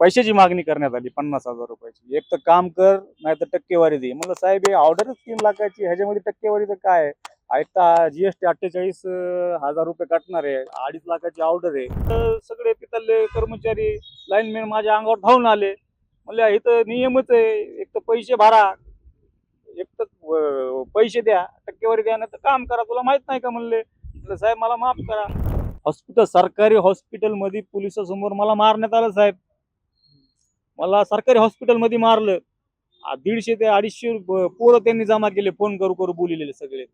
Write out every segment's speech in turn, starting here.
पैशाची मागणी करण्यात आली पन्नास हजार रुपयाची. एक तर काम कर नाही तर टक्केवारी दे. म्हणलं साहेब हे ऑर्डरच तीन लाखाची ह्याच्यामध्ये टक्केवारीचं काय आहे? एस टी अठ्ठेचाळीस हजार रुपये काटणार आहे. अडीच लाखाची ऑर्डर आहे. तर सगळे तिथले कर्मचारी लाईनमॅन माझ्या अंगावर धावून आले. म्हणले इथं नियमच आहे. एक तर पैसे भरा. एक तर पैसे द्या. टक्केवारी द्या नाही तर काम करा. तुला माहीत नाही का? म्हणले साहेब मला माफ करा. हॉस्पिटल सरकारी हॉस्पिटलमध्ये पोलिसासमोर मला मारण्यात आलं साहेब. मला सरकारी हॉस्पिटलमध्ये मारलं. दीडशे ते अडीचशे पोरं त्यांनी जमा केले फोन करू करू बोलिलेले सगळे.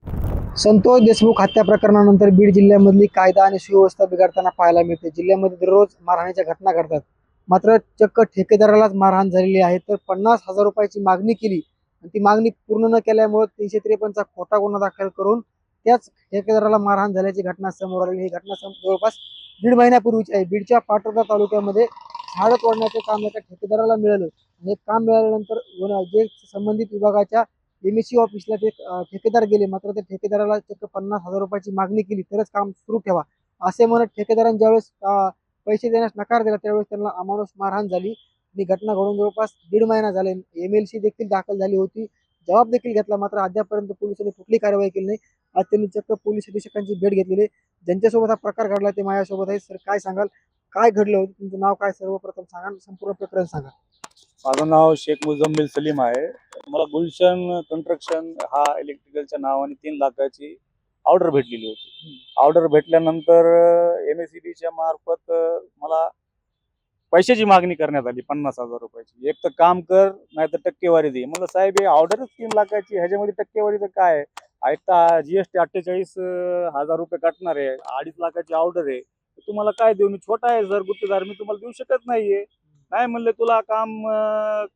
संतोष देशमुख हत्या प्रकरणानंतर बीड जिल्ह्यामधली कायदा आणि सुव्यवस्था बिघडताना पाहायला मिळते. जिल्ह्यामध्ये दररोज मारहाणीच्या घटना घडतात. मात्र चक्क ठेकेदारालाच मारहाण झालेली आहे. तर पन्नास हजार रुपयाची मागणी केली आणि ती मागणी पूर्ण न केल्यामुळे तीनशे त्रेपन्नचा खोटा गुन्हा दाखल करून त्याच ठेकेदाराला मारहाण झाल्याची घटना समोर आली ही घटना जवळपास दीड महिन्यापूर्वीची आहे. बीडच्या पाटोदा तालुक्यामध्ये झाडं तोडण्याचं काम एका ठेकेदाराला मिळालं. आणि हे काम मिळाल्यानंतर जे संबंधित विभागाच्या एम एस सी ऑफिसला ते ठेकेदार गेले. मात्र त्या ठेकेदाराला चक्क पन्नास हजार रुपयाची मागणी केली. तरच काम सुरू ठेवा. असे म्हणत ठेकेदारांनी ज्यावेळेस पैसे देण्यास नकार दिला त्यावेळेस त्यांना अमानुष मारहाण झाली. आणि घटना घडून जवळपास दीड महिना झाले. एम एल सी देखील दाखल झाली होती. जबाब देखील घेतला. मात्र अद्यापर्यंत पोलिसांनी कुठली कारवाई केली नाही. आज त्यांनी चक्क पोलीस अधीक्षकांची भेट घेतलेली ज्यांच्यासोबत हा प्रकार घडला ते माझ्यासोबत आहे सर काय सांगाल? काय घडलं होतं? तुमचं नाव काय? सर्वप्रथम सांगा आणि संपूर्ण प्रकरण सांगा. माझं नाव शेख मुजम्मिल सलीम आहे. मला गुलशन कन्स्ट्रक्शन हा इलेक्ट्रिकलच्या नावाने तीन लाखाची ऑर्डर भेटलेली होती. ऑर्डर भेटल्यानंतर एम एस सी बीच्या मार्फत मला पैशाची मागणी करण्यात आली पन्नास हजार रुपयाची. एक तर काम कर नाही तर टक्केवारी दे. म्हणलं साहेब हे ऑर्डरच तीन लाखाची ह्याच्यामध्ये टक्केवारीचं काय आहे? ऐकता जीएसटी अठ्ठेचाळीस हजार रुपये काटणार आहे. अडीच लाखाची ऑर्डर आहे. तुम्हाला काय देऊ? मी छोटा आहे जर गुत्तेदार मी तुम्हाला देऊ शकत नाहीये. नाही म्हणले तुला काम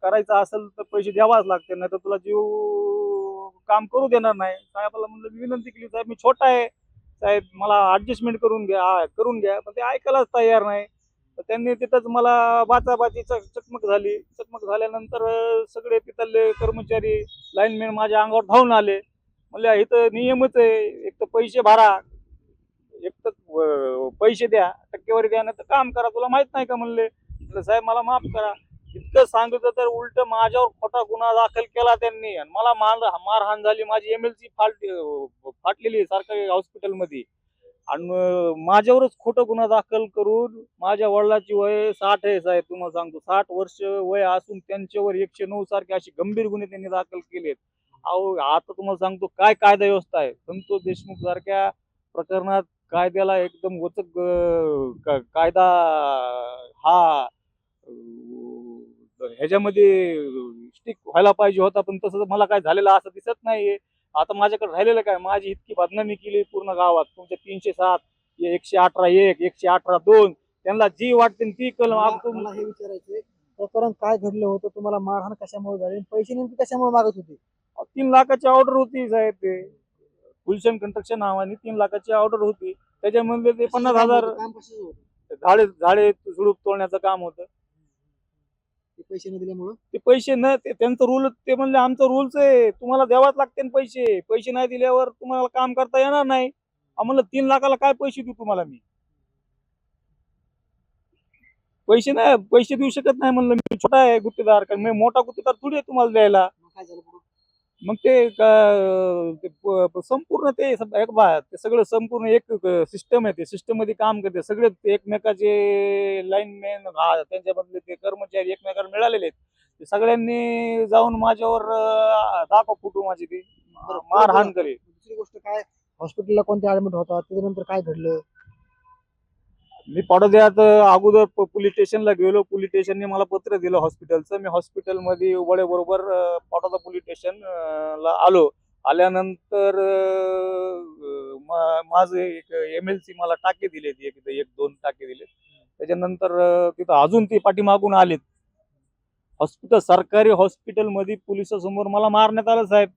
करायचं असेल तर पैसे द्यावाच लागते नाही तर तुला जीव काम करू देणार नाही. साहेबाला म्हणलं मी विनंती केली साहेब मी छोटा आहे. साहेब मला ऍडजस्टमेंट करून घ्या करून घ्या. पण ते ऐकायलाच तयार नाही. तर त्यांनी तिथंच मला बाचाबाची चक चकमक झाली. चकमक झाल्यानंतर सगळे तिथले कर्मचारी लाईनमॅन माझ्या अंगावर धावून आले. म्हणले इथं नियमच आहे. एक तर पैसे भरा. एक तर पैसे द्या टक्केवारी द्या नाही तर काम करा. तुला माहीत नाही का म्हणले? साहेब मला माफ करा. इतकं सांगितलं तर उलट माझ्यावर खोटा गुन्हा दाखल केला त्यांनी. आणि मला मार मारहाण झाली. माझी एम एल सी फाट फाटलेली सरकारी हॉस्पिटलमध्ये. आणि माझ्यावरच खोटं गुन्हा दाखल करून माझ्या वडिलाची वय साठ आहे साहेब तुम्हाला सांगतो. साठ वर्ष वय असून त्यांच्यावर एकशे नऊ सारखे असे गंभीर गुन्हे त्यांनी दाखल केलेत. अहो आता तुम्हाला सांगतो काय कायदा व्यवस्था आहे. संतोष देशमुख सारख्या प्रकरणात कायद्याला एकदम वचक कायदा हा ह्याच्यामध्ये स्टिक व्हायला पाहिजे होता पण तसं मला काय झालेलं असं दिसत नाहीये. आता माझ्याकडे राहिलेलं काय? माझी इतकी बदनामी केली पूर्ण गावात. तुमच्या तीनशे सात एकशे अठरा एक एकशे अठरा दोन त्यांना जी वाटते ती कलम आपण हे विचारायचे प्रकरण काय घडलं होतं? तुम्हाला मारहाण कशामुळे झाली? पैसे नेमके कशामुळे मागत होते? तीन लाखाची ऑर्डर होती साहेब ते. गुलशन कन्स्ट्रक्शन नावाने तीन लाखाची ऑर्डर होती. त्याच्यामध्ये ते पन्नास हजार होतं, काम कशाचं होतं? झाडे झाडे झुडूप तोडण्याचं काम होतं. ते पैसे न दिल्यामुळं? ते पैसे न ते त्यांचं रूल ते म्हणले आमचं रूल्स आहे. तुम्हाला द्यावाच लागते ना पैसे. पैसे नाही दिल्यावर तुम्हाला काम करता येणार नाही. अहो म्हणलं तीन लाखाला काय पैसे देऊ तुम्हाला मी? पैसे नाही पैसे देऊ शकत नाही म्हणलं मी. छोटा आहे गुत्तेदार. कारण मी मोठा गुत्तेदार थोडी आहे तुम्हाला द्यायला. मग काय झालं पुढं? मग ते संपूर्ण ते एक बा ते सगळं संपूर्ण एक सिस्टम आहे ते. सिस्टममध्ये काम करते. सगळे एकमेकाचे लाईनमॅन त्यांच्यामधले ते कर्मचारी एकमेकाला मिळालेले आहेत. ते सगळ्यांनी जाऊन माझ्यावर दाखव फोटो माझी ती. मारहाण करे दुसरी गोष्ट काय हॉस्पिटलला कोणते ऍडमिट होता त्याच्यानंतर काय घडलं? मी पडोद्यात अगोदर पोलीस स्टेशनला गेलो. पोलीस स्टेशनने मला पत्र दिलं हॉस्पिटलचं. मी हॉस्पिटलमध्ये वडे बरोबर पटोदा पोलीस स्टेशन ला आलो. आल्यानंतर माझं एक एम एल सी मला टाके दिले. एक एक दोन टाके दिले. त्याच्यानंतर तिथं अजून ते पाठीमागून आलेत. हॉस्पिटल सरकारी हॉस्पिटलमध्ये पोलिसासमोर मला मारण्यात आलं साहेब.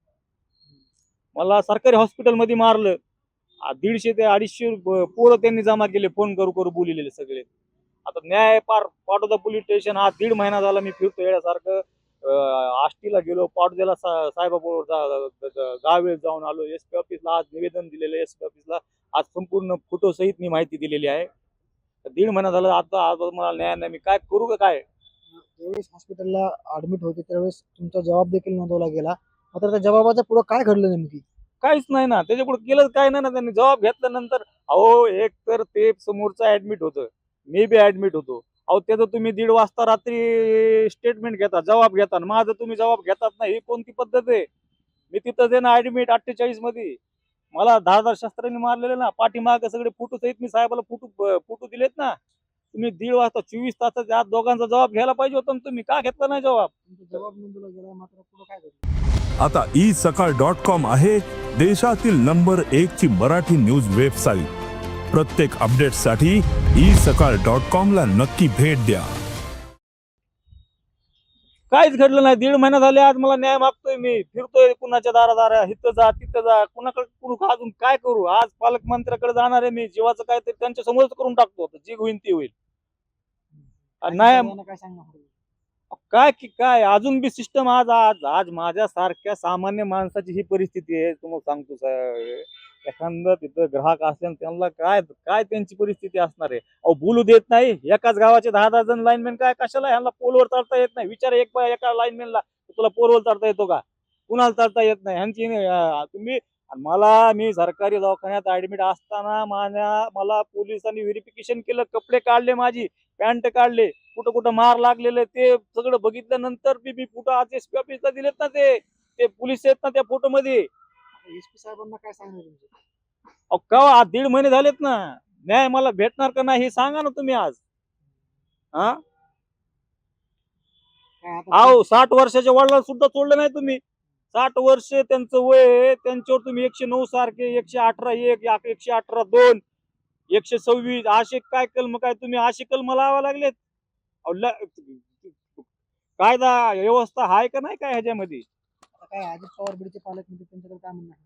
मला सरकारी हॉस्पिटलमध्ये मारलं. दीडशे ते अडीचशे पोरं त्यांनी जमा केले फोन करू करू बोलिलेले सगळे. आता न्याय पार पाटोदा पोलीस स्टेशन हा दीड महिना झाला मी फिरतो येण्यासारखं आष्टीला गेलो पाटोद्याला सा- साहेबाबरोबर जा- गावे जाऊन आलो. एस पी ऑफिसला आज निवेदन दिलेलं एस पी ऑफिसला आज संपूर्ण फोटो सहित मी माहिती दिलेली आहे. दीड महिना झाला आता आज मला न्याय नाही. मी काय करू का काय? ज्यावेळेस हॉस्पिटलला ऍडमिट होते त्यावेळेस तुमचा जबाब देखील नोंदवला गेला. मात्र त्या जबाबाच्या पुढे काय घडलं नेमकी? काहीच नाही ना. त्याच्या पुढे केलंच काय नाही ना त्यांनी. जबाब घेतल्यानंतर अहो एक तर ते समोरचा ऍडमिट होतं. मी बी ऍडमिट होतो. अहो त्याचं तुम्ही दीड वाजता रात्री स्टेटमेंट घेता जबाब घेता माझं तुम्ही जबाब घेतात नाही ही कोणती पद्धत आहे? मी तिथं आहे ना ऍडमिट अठ्ठेचाळीसमध्ये. मला दहा हजार शस्त्रांनी मारलेले ना. पाठीमाग सगळे फोटो सहित मी साहेबाला फोटो फोटो दिलेत ना. तुम्ही दीड वाजता चोवीस तासाच्या आत दोघांचा जबाब घ्यायला पाहिजे होता तुम्ही. का घेतला नाही जबाब? तुमचा जबाब नोंदवला गेला मात्र पुढे काय घडलं? आता ई सकाळ डॉट कॉम आहे देशातील नंबर एक ची मराठी न्यूज वेबसाईट. प्रत्येक अपडेटसाठी ई सकाळ डॉट कॉम ला नक्की भेट द्या. काहीच घडलं नाही. दीड महिना झाले आज मला न्याय मागतोय मी. फिरतोय कुणाच्या दारा इथं जा तिथं जा. कुणाकडे कुणू अजून काय करू? आज पालकमंत्र्याकडे जाणार आहे मी. जीवाचं काहीतरी त्यांच्या समोरच करून टाकतो जी होईल ती होईल. नाही काय काय की काय? अजून बी सिस्टम आज आज आज माझ्या सारख्या सामान्य माणसाची ही परिस्थिती आहे. तुम्हाला सांगतो साहेब. एखादं तिथं ग्राहक असल्यानं त्यांना काय काय त्यांची परिस्थिती असणार आहे? अहो बोलू देत नाही. एकाच गावाचे दहा दहा जण लाईनमॅन काय कशाला ह्यांना पोलवर चढता येत नाही? विचार एक एका लाईनमॅनला तुला पोलवर चढता येतो का? कुणाला चढता येत नाही? ह्यांची तुम्ही मला मी सरकारी दवाखान्यात ऍडमिट असताना माझ्या मला पोलिसांनी व्हेरिफिकेशन केलं कपडे काढले माझी पॅन्ट काढले कुठं कुठं मार लागलेले ते सगळं बघितल्यानंतर बी मी कुठं आज एस पी ऑफिसला दिलेत ना ते ते पोलीस आहेत ना त्या फोटो मध्ये. एस पी साहेबांना काय सांगणार तुमचं? अहो, का आज दीड महिने झालेत ना. न्याय मला भेटणार का नाही हे सांगा ना तुम्ही आज. हा? काय आता अहो साठ वर्षाच्या वडिला सुद्धा सोडलं नाही तुम्ही. साठ वर्ष त्यांचं वय आहे, त्यांच्यावर तुम्ही एकशे नऊ सारखे एकशे अठरा एक या- एकशे अठरा दोन एकशे सव्वीस असे काय कलम काय तुम्ही असे कलम लावा लागलेत. अहो, ल- कायदा व्यवस्था आहे का नाही काय ह्याच्यामध्ये? काय अजित पवार बीडचे पालकमंत्री त्यांच्याकडे काय म्हणणार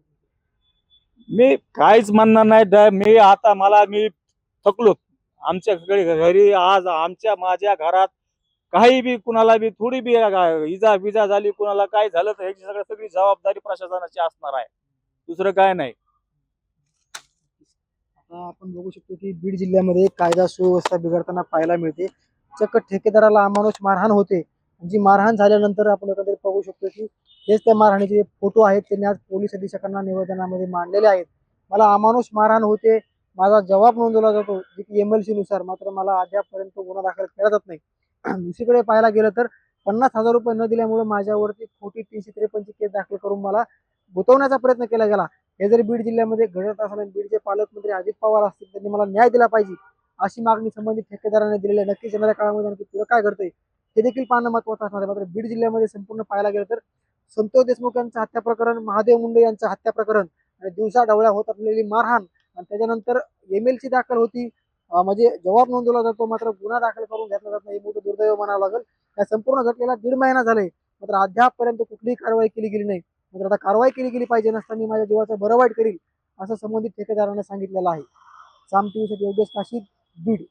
मी काहीच म्हणणार नाही. मी आता मला मी थकलो. आमच्या घरी घरी आज आमच्या माझ्या घरात काही बी कुणाला बी थोडी बी गा- इजा बिजा झाली कुणाला काय झालं तर ह्याची सगळं सगळी जबाबदारी प्रशासनाची असणार आहे. दुसरं काय नाही. आता आपण बघू शकतो की बीड जिल्ह्यामध्ये कायदा सुव्यवस्था बिघडताना पाहायला मिळते. चक्क ठेकेदाराला अमानुष मारहाण होते. जी मारहाण झाल्यानंतर आपण एकंदरीत बघू शकतो की हेच त्या मारहाणीचे फोटो आहेत त्यांनी आज पोलीस अधीक्षकांना निवेदनामध्ये मांडलेले आहेत. मला अमानुष मारहाण होते माझा जबाब नोंदवला जातो जे की एम एल सी नुसार. मात्र मला अद्यापर्यंत गुन्हा दाखल केला जात नाही. दुसरीकडे पाहायला गेलं तर पन्नास हजार रुपये न दिल्यामुळे माझ्यावरती खोटी तीनशे त्रेपन्नची केस दाखल करून मला गुतवण्याचा प्रयत्न केला गेला. हे जर बीड जिल्ह्यामध्ये घडत असताना बीडचे पालकमंत्री अजित पवार असतील त्यांनी मला न्याय दिला पाहिजे. अशी मागणी संबंधित ठेकेदाराने दिलेली आहे. नक्कीच येणाऱ्या काळामध्ये आणखी पुढे काय घडतंय हे देखील पाहणं महत्वाचं असणार आहे. मात्र बीड जिल्ह्यामध्ये संपूर्ण पाहायला गेलं तर संतोष देशमुख यांचं हत्या प्रकरण महादेव मुंडे यांचं हत्या प्रकरण आणि दिवसा ढवळ्या होत असलेली मारहाण आणि त्याच्यानंतर एम एल सी दाखल होती. म्हणजे जबाब नोंदवला जातो मात्र गुन्हा दाखल करून घेतला जात नाही हे मोठं दुर्दैव म्हणावं लागेल. या संपूर्ण घटनेला दीड महिना झाले मात्र अद्यापपर्यंत कुठलीही कारवाई केली गेली नाही. मात्र आता कारवाई केली गेली पाहिजे नसताना माझ्या जीवाचं बरं वाईट करील असं संबंधित ठेकेदारांना सांगितलेलं आहे. साम टीव्हीसाठी योगेश काशीद बीड.